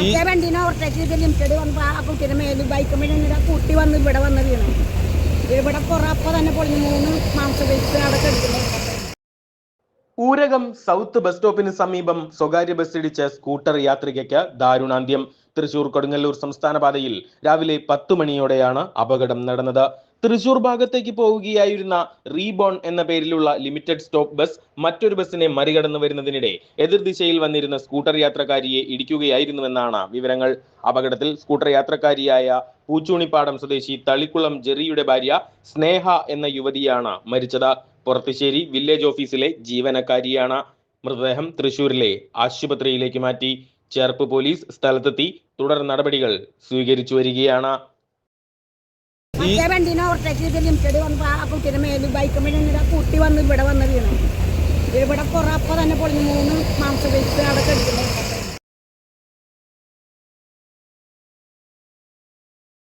മറ്റേ വണ്ടീനെ ഓവർടേക്ക് ചെയ്ത് ലിമിറ്റഡ് വന്നപ്പോൾ ആ കുട്ടീന്റെ മേൽ ബൈക്ക് മേലെ കുട്ടി വന്ന് ഇവിടെ വന്ന് വീണു ഇവിടെ തന്നെ പൊളിഞ്ഞ് മൂന്ന് അവിടെ ഊരകം സൗത്ത് ബസ് സ്റ്റോപ്പിന് സമീപം സ്വകാര്യ ബസ് ഇടിച്ച സ്കൂട്ടർ യാത്രികയ്ക്ക് ദാരുണാന്ത്യം. തൃശൂർ കൊടുങ്ങല്ലൂർ സംസ്ഥാന പാതയിൽ രാവിലെ പത്തു മണിയോടെയാണ് അപകടം നടന്നത്. തൃശൂർ ഭാഗത്തേക്ക് പോവുകയായിരുന്ന റീബോൺ എന്ന പേരിലുള്ള ലിമിറ്റഡ് സ്റ്റോപ്പ് ബസ് മറ്റൊരു ബസ്സിനെ മറികടന്നു വരുന്നതിനിടെ എതിർദിശയിൽ വന്നിരുന്ന സ്കൂട്ടർ യാത്രക്കാരിയെ ഇടിക്കുകയായിരുന്നുവെന്നാണ് വിവരങ്ങൾ. അപകടത്തിൽ സ്കൂട്ടർ യാത്രക്കാരിയായ പൂച്ചൂണിപ്പാടം സ്വദേശി തളിക്കുളം ജെറിയുടെ ഭാര്യ സ്നേഹ എന്ന യുവതിയാണ് മരിച്ചത്. പുറത്തുശ്ശേരി വില്ലേജ് ഓഫീസിലെ ജീവനക്കാരിയാണ് മൃതദേഹം തൃശൂരിലെ ആശുപത്രിയിലേക്ക് മാറ്റി. ചേർപ്പ് പോലീസ് സ്ഥലത്തെത്തി തുടർ നടപടികൾ സ്വീകരിച്ചു വരികയാണ്. മറ്റേ വണ്ടീനെ ഓവർടേക്ക് ചെയ്ത് ലിമിറ്റഡ് വന്നപ്പോൾ ആ കുട്ടീന്റെ മേൽ ബൈക്ക് മേലെ കുട്ടി വന്ന് ഇവിടെ വന്ന് വീണു. ഇവിടെ കുറേ അപ്പം തന്നെ പൊളിഞ്ഞു മൂന്ന് മാംസപേശി അവിടെ എടുക്കുന്നത്